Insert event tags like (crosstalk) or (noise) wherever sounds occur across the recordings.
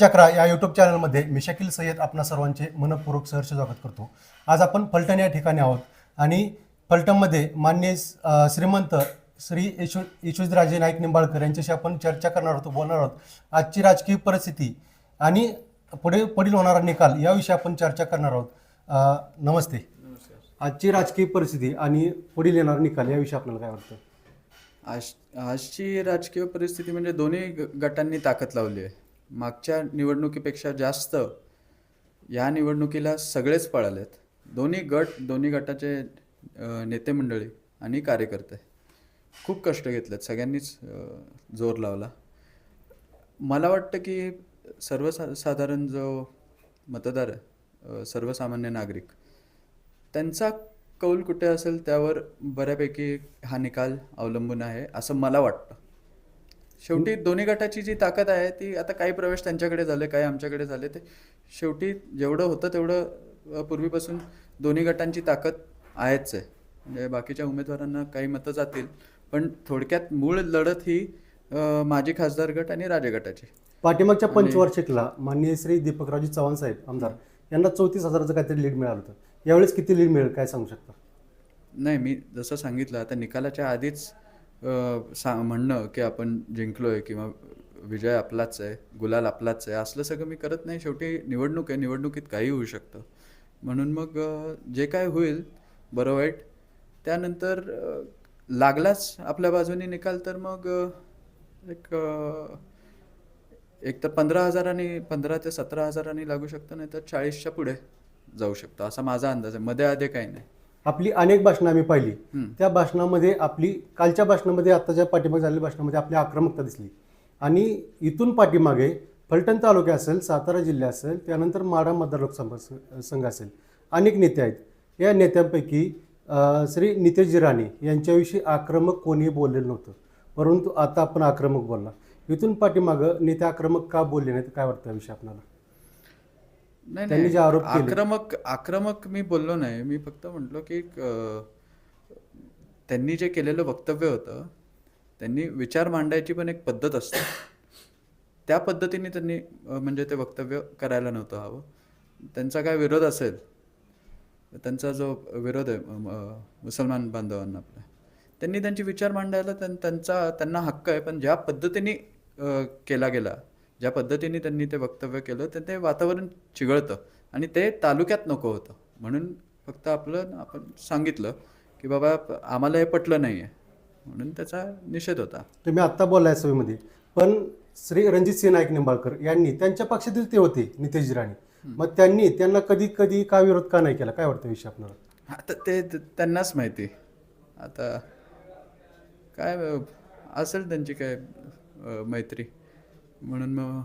चक्रा या युट्यूब चॅनलमध्ये मी शकील सय्यद आपणा सर्वांचे मनपूर्वक सहर्ष स्वागत करतो. आज आपण फलटण या ठिकाणी आहोत आणि फलटणमध्ये मान्य श्रीमंत श्री यशो राजे नाईक निंबाळकर यांच्याशी आपण चर्चा करणार आहोत बोलणार आहोत. आजची राजकीय परिस्थिती आणि पुढे पुढील होणारा निकाल याविषयी आपण चर्चा करणार आहोत. नमस्ते. आजची राजकीय परिस्थिती आणि पुढील येणारा निकाल याविषयी आपल्याला काय वाटतं? आज आजची राजकीय परिस्थिती म्हणजे दोन्ही गटांनी ताकद लावली आहे. मागच्या निवडणुकीपेक्षा जास्त या निवडणुकीला सगळेच पळालेत. दोन्ही गट दोन्ही गटाचे नेते मंडळी आणि कार्यकर्ते खूप कष्ट घेतलेत. सगळ्यांनीच जोर लावला. मला वाटतं की सर्वसाधारण जो मतदार आहे सर्वसामान्य नागरिक त्यांचा कौल कुठे असेल त्यावर बऱ्यापैकी हा निकाल अवलंबून आहे असं मला वाटतं. शेवटी दोन्ही गटाची जी ताकद आहे ती आता काही प्रवेश त्यांच्याकडे झाले काही आमच्याकडे झाले. ते शेवटी जेवढं होतं तेवढं पूर्वीपासून दोन्ही गटांची ताकद आहेच आहे. म्हणजे बाकीच्या उमेदवारांना काही मतं जातील पण थोडक्यात मूळ लढत ही माजी खासदार गट आणि राजे गटाची. पाठीमागच्या पंचवार्षिकला माननीय श्री दीपकरावजी चव्हाण साहेब आमदार यांना चौतीस हजाराचं काहीतरी लीड मिळालं होतं. यावेळेस किती लीड मिळेल काय सांगू शकता? नाही मी जसं सांगितलं आता निकालाच्या आधीच सा म्हणणं की आपण जिंकलोय किंवा विजय आपलाच आहे गुलाल आपलाच आहे असलं सगळं मी करत नाही. शेवटी निवडणूक आहे निवडणुकीत काही होऊ शकतं. म्हणून मग जे काय होईल बरं वाईट. त्यानंतर लागलाच आपल्या बाजूने निकाल तर मग एक एक तर पंधरा हजारांनी पंधरा ते सतरा हजारांनी लागू शकतं नाही तर चाळीसच्या पुढे जाऊ शकतं असा माझा अंदाज आहे. मध्ये आधे काही नाही. आपली अनेक भाषणं आम्ही पाहिली. त्या भाषणामध्ये आपली कालच्या भाषणामध्ये आत्ताच्या पाठीमागे झालेल्या भाषणामध्ये आपली आक्रमकता दिसली. आणि इथून पाठीमागे फलटण तालुका असेल सातारा जिल्हा असेल त्यानंतर माढा मतदार लोकसभा संघ असेल. अनेक नेते आहेत. या नेत्यांपैकी श्री नितेश राणे यांच्याविषयी आक्रमक कोणीही बोललेलं नव्हतं. परंतु आता आपण आक्रमक बोलला. इथून पाठीमागं नेते आक्रमक का बोलले नाहीत काय वाटतं याविषयी आपल्याला? नाही त्यांनी नाही. जे आरोप केले. आक्रमक आक्रमक मी बोललो नाही. मी फक्त म्हटलो की अं, त्यांनी जे केलेलं वक्तव्य होतं त्यांनी विचार मांडायची पण एक पद्धत असते. त्या पद्धतीने त्यांनी अं, म्हणजे ते वक्तव्य करायला नव्हतं हवं. त्यांचा काय विरोध असेल त्यांचा जो विरोध आहे अं, मुसलमान बांधवांना आपल्या त्यांनी त्यांचे विचार मांडायला त्यां- त्यांचा त्यांना हक्क आहे. पण ज्या पद्धतीने अं, केला गेला ज्या पद्धतीने त्यांनी ते वक्तव्य केलं तर ते वातावरण चिघळतं आणि ते तालुक्यात नको होतं. म्हणून फक्त आपलं आपण सांगितलं की बाबा आम्हाला हे पटलं नाही आहे म्हणून त्याचा निषेध होता. तुम्ही आत्ता बोललाय सभेमध्ये. पण श्री रणजित सिंह नाईक निंबाळकर यांनी त्यांच्या पक्षातील ते होते नितेश राणे मग त्यांनी त्यांना कधी कधी का विरोध का नाही केला? काय वाटतं विषय आपल्याला आता ते त्यांनाच माहिती. आता काय असेल त्यांची काय मैत्री. म्हणून मग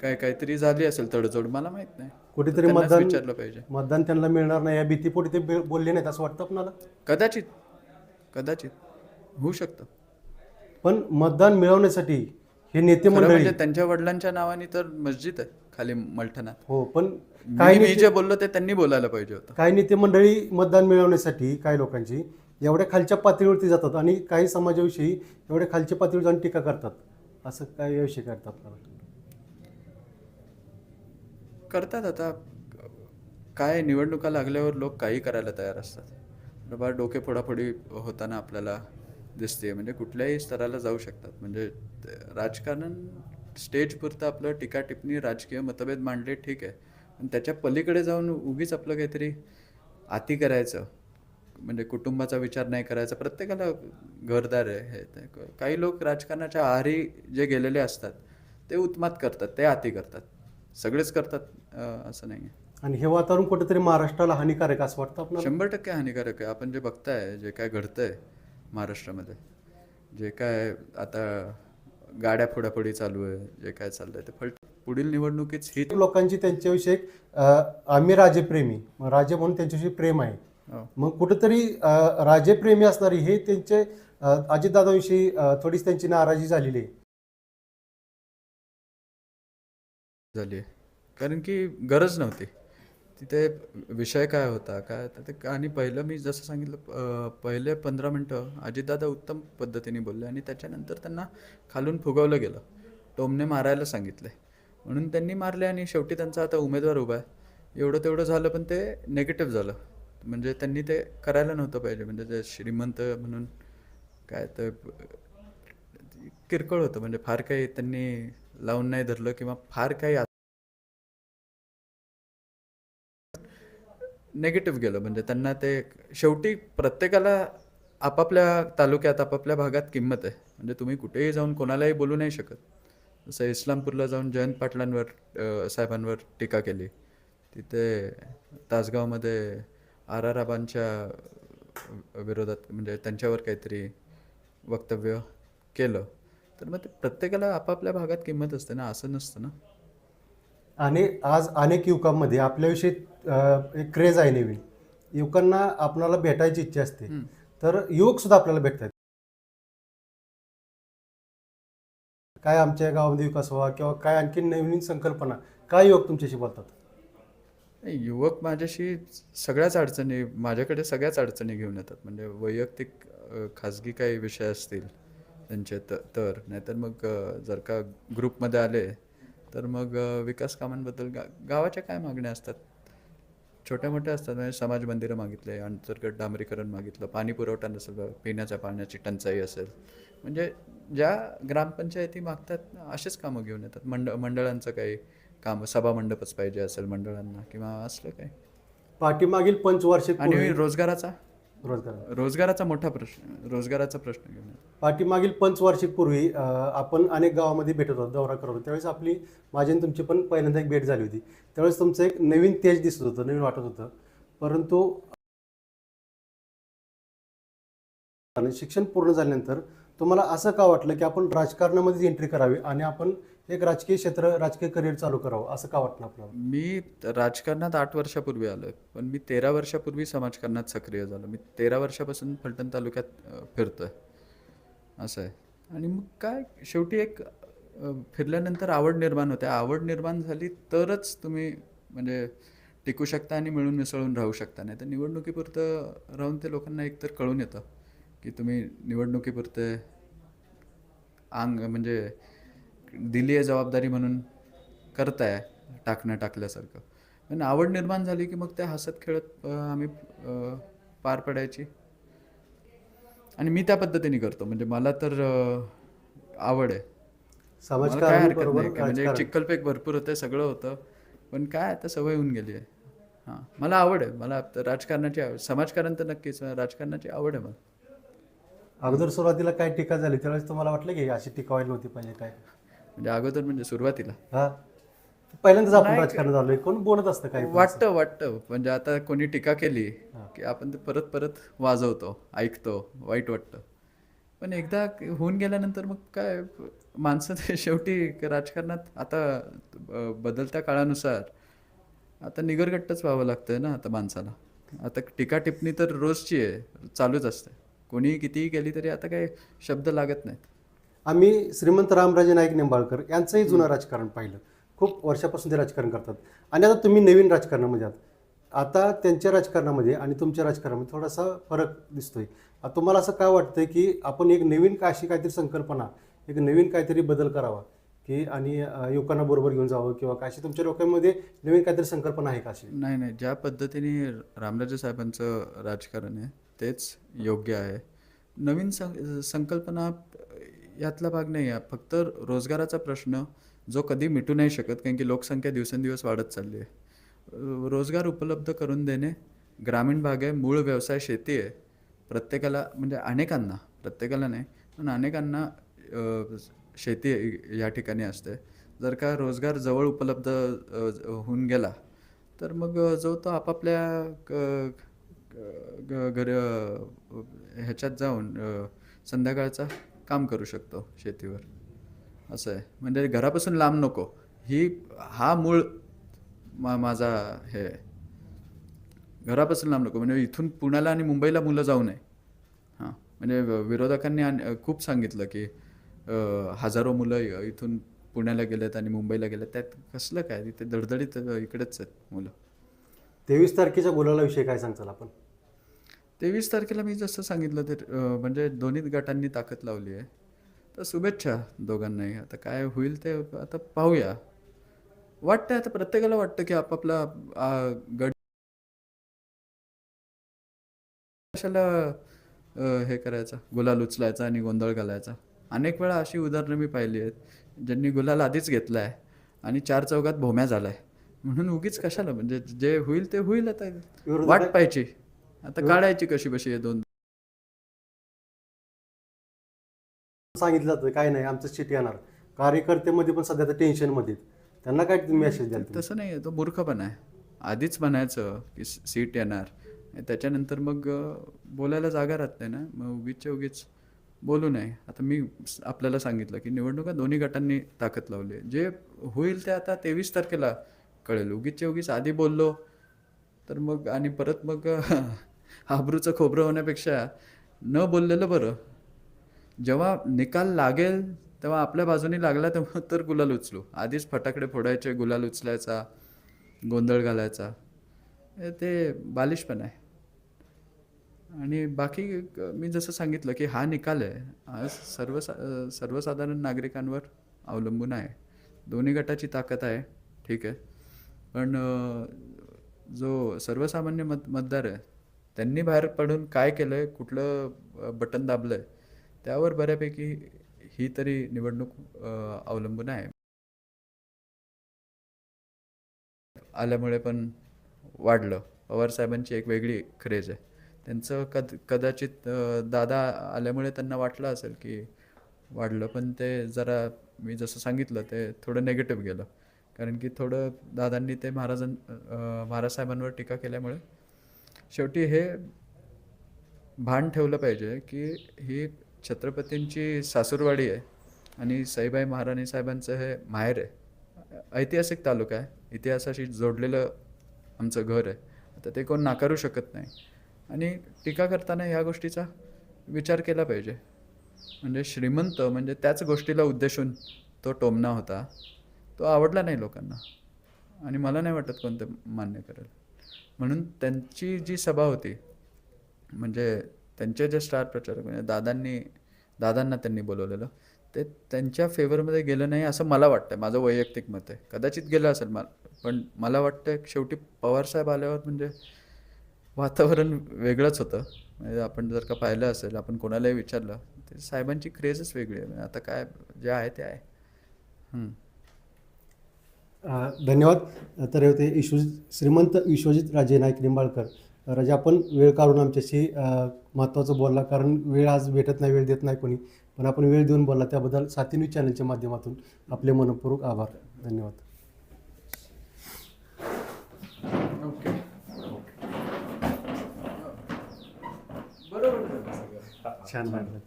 काय काहीतरी झाली असेल तडजोड मला माहीत नाही. कुठेतरी त्यांनाच मतदान विचारलं पाहिजे. मतदान त्यांना मिळणार नाही या भीतीपोटी ते बे- बोलले नाहीत असं वाटतं आपल्याला कदाचित कदाचित. होऊ शकतं. पण मतदान मिळवण्यासाठी हे नेते खरं मंडळी म्हणजे त्यांच्या वडिलांच्या नावाने तर मस्जिद आहे खाली मलठणात हो पण मी काही मी नेते जे बोललो ते त्यांनी बोलायला पाहिजे होतं. काही नेते मंडळी मतदान मिळवण्यासाठी काही लोकांची एवढ्या खालच्या पातळीवरती जातात आणि काही समाजाविषयी एवढ्या खालच्या पातळीवर जाऊन टीका करतात. असं काय याविषयी करतात आपल्याला करतात आता. काय निवडणुका लागल्यावर लोक काही करायला तयार असतात. बाबा डोके फोडाफोडी होताना आपल्याला दिसते. म्हणजे कुठल्याही स्तराला जाऊ शकतात. म्हणजे राजकारण स्टेजपुरतं आपलं टीका टिप्पणी राजकीय मतभेद मांडले ठीक आहे. पण त्याच्या पलीकडे जाऊन उगीच आपलं काहीतरी आती करायचं. म्हणजे कुटुंबाचा विचार नाही करायचा. प्रत्येकाला घरदार आहे हे ते. काही लोक राजकारणाच्या आहारी जे गेलेले असतात ते उत्मात करतात ते आती करतात. सगळेच करतात असं नाही आहे. आणि हे वातावरण कुठेतरी महाराष्ट्राला हानिकारक असं वाटतं आपल्याला शंभर टक्के हानिकारक आहे. आपण जे बघताय जे काय घडतंय महाराष्ट्रामध्ये जे काय आता गाड्या फोडाफोडी चालू आहे जे काय चाललंय ते फल पुढील निवडणुकीच ही लोकांची त्यांच्याविषयी आम्ही राजेप्रेमी राजे म्हणून त्यांच्याविषयी प्रेम आहे. मग कुठेतरी राजेप्रेमी असणारी हे त्यांचे अं, अजितदादाविषयी अं, थोडीशी त्यांची नाराजी झालेली आहे. झाली आहे. कारण की गरज नव्हती. तिथे विषय काय होता काय तर ते आणि पहिलं मी जसं सांगितलं पहिले पंधरा मिनटं अजितदादा उत्तम पद्धतीने बोलले आणि त्याच्यानंतर त्यांना खालून फुगवलं गेलं. टोमने मारायला सांगितले. म्हणून त्यांनी मारले आणि शेवटी त्यांचा आता उमेदवार उभा आहे. एवढं तेवढं झालं पण ते नेगेटिव्ह झालं. म्हणजे त्यांनी ते करायला नव्हतं पाहिजे. म्हणजे जे श्रीमंत म्हणून काय तर किरकोळ होतं. म्हणजे फार काही त्यांनी लावून नाही धरलं किंवा फार काही नेगेटिव्ह गेलं. म्हणजे त्यांना ते शेवटी प्रत्येकाला आपापल्या तालुक्यात आपापल्या भागात किंमत आहे. म्हणजे तुम्ही कुठेही जाऊन कोणालाही बोलू नाही शकत. जसं इस्लामपूरला जाऊन जयंत पाटलांवर साहेबांवर टीका केली. तिथे तासगावमध्ये आर आर आबांच्या विरोधात म्हणजे त्यांच्यावर काहीतरी वक्तव्य केलं. तर मग ते प्रत्येकाला आपापल्या भागात किंमत असते ना असं नसतं ना? आणि आज अनेक युवकांमध्ये आपल्याविषयी एक क्रेज आहे नवीन. युवकांना आपणाला भेटायची इच्छा असते. तर युवक सुद्धा आपल्याला भेटतात. काय आमच्या गावामध्ये विकास व्हावा किंवा काय आणखी नवीन संकल्पना काय युवक तुमच्याशी बोलतात? युवक माझ्याशी सगळ्याच अडचणी माझ्याकडे सगळ्याच अडचणी घेऊन येतात. म्हणजे वैयक्तिक खाजगी काही विषय असतील त्यांचे त तर. नाहीतर मग जर का ग्रुपमध्ये आले तर मग विकास कामांबद्दल गा गावाच्या काय मागण्या असतात? छोट्या मोठ्या असतात. म्हणजे समाज मंदिरं मागितले अंतर्गत डांबरीकरण मागितलं पाणी पुरवठा नसेल पिण्याच्या पाण्याची टंचाई असेल. म्हणजे ज्या ग्रामपंचायती मागतात असेच कामं घेऊन येतात. मंड मंडळांचं काही काम सभा मंडपच पाहिजे असेल मंडळांना किंवा असलं काही. पाठीमागील पंचवार्षिक आणि रोजगाराचा? रोजगार रोजगाराचा मोठा प्रश्न रोजगाराचा प्रश्न घेऊन. पाठीमागील पंचवार्षिक पूर्वी आपण अनेक गावामध्ये भेटत होतो दौरा करत होतो. त्यावेळेस आपली माझी आणि तुमची पण पहिल्यांदा एक भेट झाली होती. त्यावेळेस तुमचं एक नवीन तेज दिसत होतं नवीन वाटत होतं. परंतु आणि शिक्षण पूर्ण झाल्यानंतर तुम्हाला असं का वाटलं की आपण राजकारणामध्येच एंट्री करावी आणि आपण एक राजकीय क्षेत्र राजकीय करिअर चालू करावं असं का वाटलं आपल्याला? मी राजकारणात आठ वर्षापूर्वी आलोय पण मी तेरा वर्षापूर्वी समाजकारणात सक्रिय झालो. मी तेरा वर्षापासून फलटण तालुक्यात फिरतोय. असं आहे. आणि मग काय शेवटी एक फिरल्यानंतर आवड निर्माण होते. आवड निर्माण झाली तरच तुम्ही म्हणजे टिकू शकता आणि मिळून मिसळून राहू शकता. नाही तर निवडणुकीपुरतं राहून ते लोकांना एकतर कळून येतं की तुम्ही निवडणुकीपुरते अंग म्हणजे दिली आहे जबाबदारी म्हणून करताय टाकणं टाकल्यासारखं. पण आवड निर्माण झाली की मग त्या हसत खेळत आम्ही पार पडायची? आणि मी त्या पद्धतीने करतो. म्हणजे मला तर आवड आहे. काय हरकत नाही. म्हणजे चिक्कलपेक भरपूर होते सगळं होतं. पण काय आता सवय होऊन गेली आहे. हां. मला आवड आहे. मला राजकारणाची आवड समाजकारण तर नक्कीच राजकारणाची आवड आहे मला. अगोदर सुरुवातीला काय टीका झाली? त्यावेळेस तुम्हाला वाटलं की अशी टीका व्हायला नव्हती पाहिजे काय? म्हणजे अगोदर म्हणजे सुरुवातीला. हा? पहिल्यांदाच आपण नाही. राजकारण झालोय कोण बोलत असतं काय वाटतं वाटतं. म्हणजे आता कोणी टीका केली की आपण ते परत परत वाजवतो ऐकतो वाईट वाटतं. पण एकदा होऊन गेल्यानंतर मग काय माणसं ते (laughs) शेवटी राजकारणात आता अ, बदलत्या काळानुसार आता निगरगट्टच व्हावं लागतंय ना आता माणसाला. आता टीका टिप्पणी तर रोजची आहे चालूच असते. कोणीही कितीही केली तरी आता काही शब्द लागत नाहीत. आम्ही श्रीमंत रामराजे नाईक निंबाळकर यांचंही जुनं राजकारण पाहिलं. खूप वर्षापासून ते राजकारण करतात. आणि आता तुम्ही नवीन राजकारणामध्ये आहात. आता त्यांच्या राजकारणामध्ये आणि तुमच्या राजकारणामध्ये थोडासा फरक दिसतोय. तुम्हाला असं काय वाटतंय की आपण एक नवीन का अशी काहीतरी संकल्पना एक नवीन काहीतरी बदल करावा की आणि युवकांना बरोबर घेऊन जावं किंवा काय अशी तुमच्या लोकांमध्ये नवीन काहीतरी संकल्पना आहे का अशी? नाही नाही. ज्या पद्धतीने रामराजे साहेबांचं राजकारण आहे तेच योग्य आहे. नवीन सं संकल्पना यातला भाग नाही आहे. फक्त रोजगाराचा प्रश्न जो कधी मिटू नाही शकत कारण की लोकसंख्या दिवसेंदिवस वाढत चालली आहे. रोजगार उपलब्ध करून देणे ग्रामीण भाग आहे मूळ व्यवसाय शेती आहे. प्रत्येकाला म्हणजे अनेकांना प्रत्येकाला नाही पण अनेकांना शेती या ठिकाणी असते. जर का रोजगार जवळ उपलब्ध होऊन गेला तर मग जो तो आपापल्या क घर ह्याच्यात जाऊन संध्याकाळचा काम करू शकतो शेतीवर. असं आहे. म्हणजे घरापासून लांब नको. ही हा मूळ मा माझा हे आहे. घरापासून लांब नको. म्हणजे इथून पुण्याला आणि मुंबईला मुलं जाऊ नये. हां. म्हणजे विरोधकांनी खूप सांगितलं की हजारो मुलं इथून पुण्याला गेलेत आणि मुंबईला गेलेत. त्यात कसलं काय? तिथे दडदडीत इकडेच आहेत मुलं. तेवीस तारखेच्या गुलाला काय सांगताल आपण? तेवीस तारखेला मी जसं सांगितलं ते म्हणजे दोन्ही गटांनी ताकद लावली आहे. तर शुभेच्छा दोघांनाही. आता काय होईल ते आता पाहूया. वाटतं आता प्रत्येकाला वाटतं की आपापला गट कशाला हे करायचा? गुलाल उचलायचा आणि गोंधळ घालायचा. अनेक वेळा अशी उदाहरणं मी पाहिली आहेत ज्यांनी गुलाल आधीच घेतला आहे आणि चार चौघात भोम्या झालाय. म्हणून उगीच कशाला? म्हणजे जे होईल ते होईल आता. वाट पाहिजे आता काढायची कशी बशी हे दोन? सांगितलं जातं काय नाही आमचं सीट येणार. कार्यकर्त्यामध्ये पण सध्या टेन्शनमध्ये. त्यांना काय मेसेज द्याल तुम्ही? तसं नाही आहे तो मूर्खपणा आहे. आधीच म्हणायचं की सीट येणार. आणि त्याच्यानंतर मग अ, बोलायला जागा राहत नाही ना. मग उगीचच्या उगीच बोलू नये. आता मी स- आपल्याला सांगितलं की निवडणुका दोन्ही गटांनी ताकद लावली आहे. जे होईल ते आता तेवीस तारखेला कळेल. उगीचच्या उगीच आधी बोललो तर मग आणि परत मग (laughs) आबरूचं खोबरं होण्यापेक्षा न बोललेलं बरं. जेव्हा निकाल लागेल तेव्हा आपल्या बाजूने लागला तेव्हा तर गुलाल उचलू. आधीच फटाकडे फोडायचे गुलाल उचलायचा गोंधळ घालायचा. ते बालिशपण आहे. आणि बाकी मी जसं सांगितलं की हा निकाल आहे हा सर्व सर्वसाधारण नागरिकांवर अवलंबून आहे. दोन्ही गटाची ताकद आहे ठीक आहे. पण जो सर्वसामान्य मत मतदार आहे त्यांनी बाहेर पडून काय केलं आहे कुठलं बटन दाबलं आहे त्यावर बऱ्यापैकी ही तरी निवडणूक अवलंबून आहे. आल्यामुळे पण वाढलं. पवारसाहेबांची एक वेगळी क्रेज आहे. त्यांचं कद कदाचित दादा आल्यामुळे त्यांना वाटलं असेल की वाढलं पण ते जरा मी जसं सांगितलं ते थोडं नेगेटिव्ह गेलं. कारण की थोडं दादांनी ते महाराजां महाराजसाहेबांवर महाराज साहेबांवर टीका केल्यामुळे शेवटी हे भान ठेवलं पाहिजे की ही छत्रपतींची सासूरवाडी आहे आणि सईबाई महाराणी साहेबांचं हे माहेर आहे. ऐतिहासिक तालुका आहे. इतिहासाशी जोडलेलं आमचं घर आहे. आता ते कोण नाकारू शकत नाही. आणि टीका करताना ह्या गोष्टीचा विचार केला पाहिजे. म्हणजे श्रीमंत म्हणजे त्याच गोष्टीला उद्देशून तो टोमणा होता. तो आवडला नाही लोकांना. आणि मला नाही वाटत कोणतं मान्य करेल. म्हणून त्यांची जी सभा होती म्हणजे त्यांचे जे स्टार प्रचारक म्हणजे दादांनी दादांना त्यांनी बोलवलेलं ते त्यांच्या फेवरमध्ये गेलं नाही असं मला वाटतं माझं वैयक्तिक मत आहे. कदाचित गेलं असेल मला पण मला वाटतं शेवटी पवारसाहेब आल्यावर म्हणजे वातावरण वेगळंच होतं. म्हणजे आपण जर का पाहिलं असेल आपण कोणालाही विचारलं ते साहेबांची क्रेजच वेगळी आहे. आता काय जे आहे ते आहे. धन्यवाद. तर होते विश्व श्रीमंत विश्वजित राजे नाईक निंबाळकर राजे आपण वेळ काढून आमच्याशी महत्त्वाचं बोलला. कारण वेळ आज भेटत नाही वेळ देत नाही कोणी. पण आपण वेळ देऊन बोलला. त्याबद्दल साती न्यूज चॅनलच्या माध्यमातून आपले मनपूर्वक आभार. धन्यवाद. छान वाटलं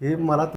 हे मला